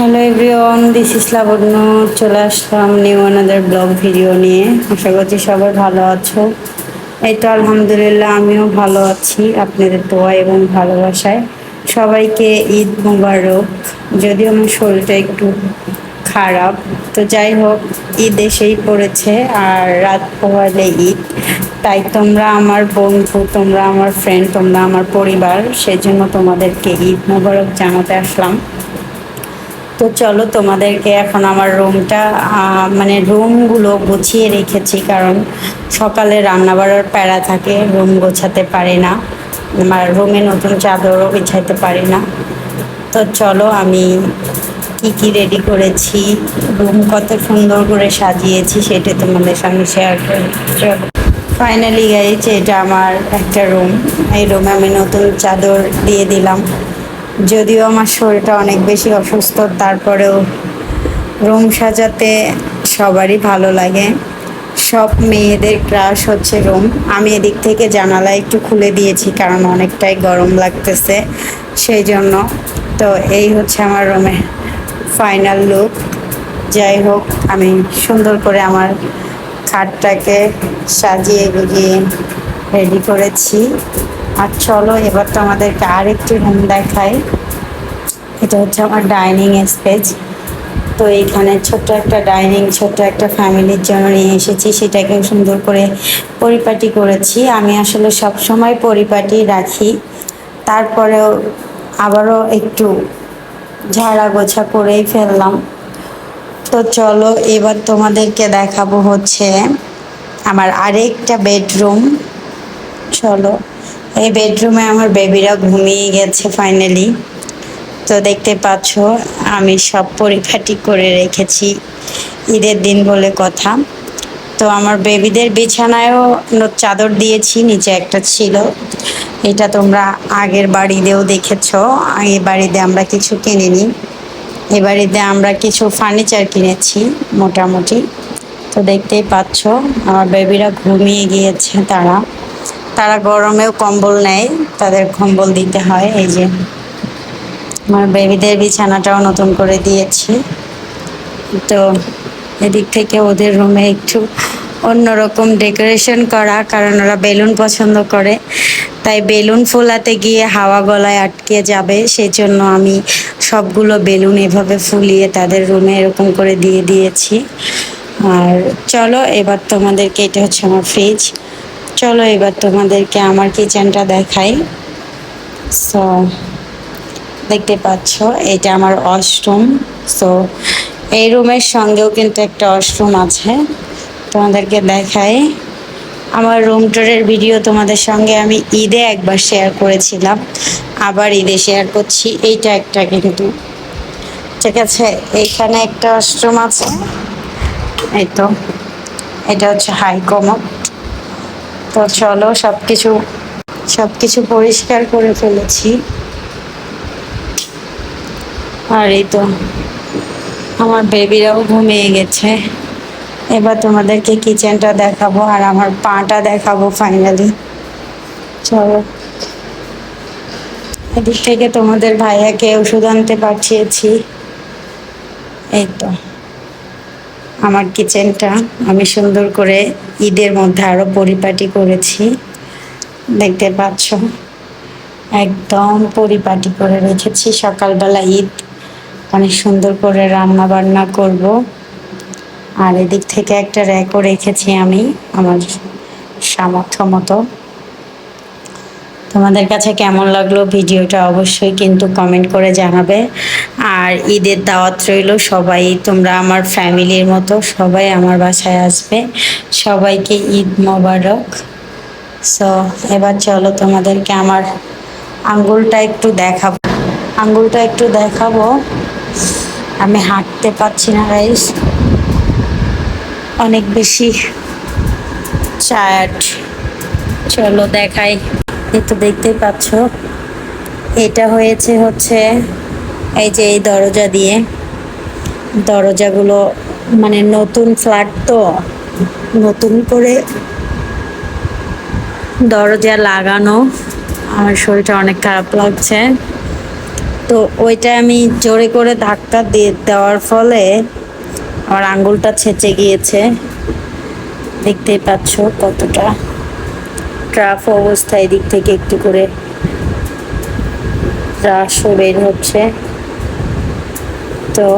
Hello everyone this is Labanya চলে আসলাম new another blog video নিয়ে। আশা করছি সবাই ভালো আছো। এই তো আলহামদুলিল্লাহ, আমিও ভালো আছি আপনাদের দোয়া এবং ভালোবাসায়। সবাইকে ঈদ মুবারক। যদিও আমার শরীরটা একটু খারাপ। তো যাই হোক, ঈদ এসেই পড়েছে আর রাত পোহালে ঈদ। তাই তোমরা আমার বন্ধু, তোমরা আমার ফ্রেন্ড তোমরা আমার পরিবার, সেজন্য তোমাদেরকে ঈদ মুবারক জানাতে আসলাম। তো চলো তোমাদেরকে এখন আমার রুমটা মানে রুমগুলো গুছিয়ে রেখেছি কারণ সকালে রান্না বাড়ার প্যারা থাকে রুম গোছাতে পারি না। আমার রুমে নতুন চাদরও বিছাইতে পারি না। তো চলো আমি কি কি রেডি করেছি রুম কত সুন্দর করে সাজিয়েছি সেটা তোমাদের সঙ্গে শেয়ার করি। ফাইনালি গাইছে এটা আমার একটা রুম এই রুমে আমি নতুন চাদর দিয়ে দিলাম। যদিও আমার শরীরটা অনেক বেশি অসুস্থ, তারপরেও রুম সাজাতে সবারই ভালো লাগে। সব মেয়েদের ক্রাশ হচ্ছে রুম। আমি এদিক থেকে জানালা একটু খুলে দিয়েছি কারণ অনেকটাই গরম লাগতেছে সেই জন্য তো এই হচ্ছে আমার রুমে ফাইনাল লুক যাই হোক, আমি সুন্দর করে আমার খাটটাকে সাজিয়ে গুজিয়ে রেডি করেছি। আর চলো, এবার তো আমাদেরকে আরেকটি রুম দেখাই। এটা হচ্ছে আমার ডাইনিং স্পেস তো এইখানে ছোট্ট একটা ডাইনিং ছোট্ট একটা ফ্যামিলির জন্য নিয়ে এসেছি। সেটাকে সুন্দর করে পরিপাটি করেছি। আমি আসলে সব সময় পরিপাটি রাখি। তারপরেও আবারও একটু ঝাড়া গোছা করেই ফেললাম। তো চলো, এবার তোমাদেরকে দেখাবো হচ্ছে আমার আরেকটা বেডরুম চলো। এই বেডরুমে আমার বেবিরা ঘুমিয়ে গেছে ফাইনালি তো দেখতে পাচ্ছ, আমি সব পরিপাটি করে রেখেছি ঈদের দিন বলে কথা। তো আমার বেবিদের বিছানায়ও চাদর দিয়েছি, নিচে একটা ছিল। এটা তোমরা আগের বাড়িতেও দেখেছ এই বাড়িতে আমরা কিছু কিনিনি। এ বাড়িতে আমরা কিছু ফার্নিচার কিনেছি, মোটামুটি। তো দেখতেই পাচ্ছ, আমার বেবিরা ঘুমিয়ে গিয়েছে, তারা। তারা গরমেও কম্বল নেয়, তাদের কম্বল দিতে হয়, এই যে আমার বেবিদের বিছানাটাও নতুন করে দিয়েছি। তো এদিক থেকে ওদের রুমে একটু অন্যরকম ডেকোরেশন করা, কারণ ওরা বেলুন পছন্দ করে। তাই বেলুন ফোলাতে গিয়ে হাওয়া গলায় আটকে যাবে সেই জন্য আমি সবগুলো বেলুন এভাবে ফুলিয়ে তাদের রুমে এরকম করে দিয়ে দিয়েছি। আর চলো, এবার তোমাদেরকে এটা হচ্ছে আমার ফ্রিজ চলো এবার তোমাদেরকে আমার কিচেনটা দেখাই। সো দেখতে পাচ্ছ, এটা আমার ওয়াশরুম সো এই রুমের সঙ্গেও কিন্তু একটা ওয়াশরুম আছে। তোমাদেরকে দেখাই। আমার রুম টুরের ভিডিও তোমাদের সঙ্গে আমি ঈদে একবার শেয়ার করেছিলাম। আবার ঈদে শেয়ার করছি, এইটা একটা কিন্তু। ঠিক আছে এইখানে একটা ওয়াশরুম আছে। এই তো, এটা হচ্ছে হাই কমন তো চলো সব কিছু সব কিছু পরিষ্কার করে ফেলেছি। আর এই তো, আমার বেবিরাও ঘুমিয়ে গেছে। এবার তোমাদেরকে কিচেনটা দেখাবো আর আমার পাটা দেখাবো ফাইনালি চলো। এদিক থেকে তোমাদের ভাইয়াকে ওষুধ আনতে পাঠিয়েছি। এই তো। আমার কিচেনটা আমি সুন্দর করে ঈদের মধ্যে আরও পরিপাটি করেছি। দেখতে পাচ্ছ? একদম পরিপাটি করে রেখেছি। সকালবেলা ঈদ, অনেক সুন্দর করে রান্না বান্না করব। আর এদিক থেকে একটা র্যাকও রেখেছি আমি, আমার সামর্থ্য মতো। তোমাদের কাছে কেমন লাগল ভিডিওটা অবশ্যই কিন্তু কমেন্ট করে জানাবে। আর ঈদের দাওয়াত রইল সবাই, তোমরা আমার ফ্যামিলির মতো সবাই আমার বাসায় আসবে। সবাইকে ঈদ মোবারক। সো এবার চলো তোমাদেরকে আমার আঙ্গুলটা একটু দেখাবো। আঙ্গুলটা একটু দেখাবো। আমি হাঁটতে পারছি না গাইস অনেক বেশি টায়ার্ড চলো দেখাই। এই তো দেখতেই পাচ্ছ। এটা হয়েছে হচ্ছে এই যে এই দরজা দিয়ে, দরজাগুলো মানে নতুন ফ্ল্যাট তো, নতুন করে দরজা লাগানো আমার শরীরটা অনেক খারাপ লাগছে। তো ওইটা আমি জোরে করে ধাক্কা দিয়ে দেওয়ার ফলে আমার আঙ্গুলটা ছেঁচে গিয়েছে। দেখতেই পাচ্ছ কতটা ট্রাফ অবস্থা, এদিক থেকে একটু করে রাশও বের হচ্ছে। তো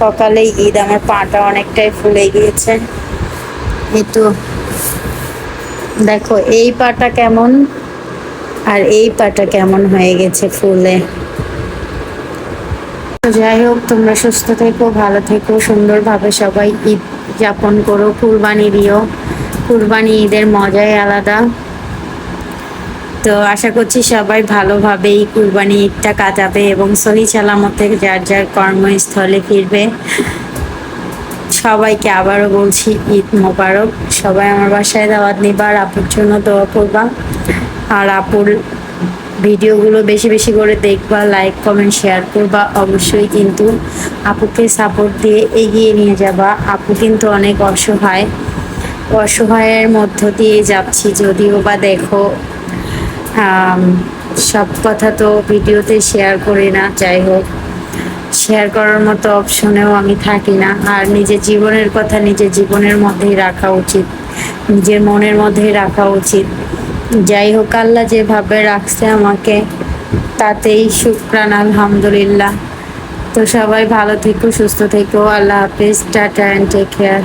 সকালে ঈদ, আমার পাটা অনেকটাই ফুলে গিয়েছে। তো, দেখো, এই পাটা কেমন আর এই পাটা কেমন হয়ে গেছে ফুলে। যাই হোক, তোমরা সুস্থ থেকো, ভালো থেকো, সুন্দরভাবে সবাই ঈদ যাপন করো, কুরবানি দিও। কুরবানি ঈদের মজাই আলাদা। তো আশা করছি সবাই ভালোভাবেই কুরবানি ঈদটা কাটাবে এবং সহি সালামতে যার যার কর্মস্থলে ফিরবে। সবাইকে আবারও বলছি, ঈদ মোবারক। সবাই আমার বাসায় দাওয়াত নিবার আপুর জন্য দোয়া করবা। আর আপুর ভিডিওগুলো বেশি বেশি করে দেখবা লাইক কমেন্ট শেয়ার করবা। অবশ্যই কিন্তু আপুকে সাপোর্ট দিয়ে এগিয়ে নিয়ে যাবা। আপু কিন্তু অনেক অসহায়। অসহায়ের মধ্য দিয়ে যাচ্ছি, যদিও বা দেখো সব কথা তো ভিডিওতে শেয়ার করি না, যাই হোক। শেয়ার করার মতো অপশনেও আমি থাকি না। আর নিজের জীবনের কথা নিজের জীবনের মধ্যেই রাখা উচিত। নিজের মনের মধ্যেই রাখা উচিত। যাই হোক, আল্লাহ যেভাবে রাখছে আমাকে, তাতেই শুক্রান, আলহামদুলিল্লাহ। তো সবাই ভালো থেকো, সুস্থ থেকো। আল্লাহ হাফিজ। Tata and take care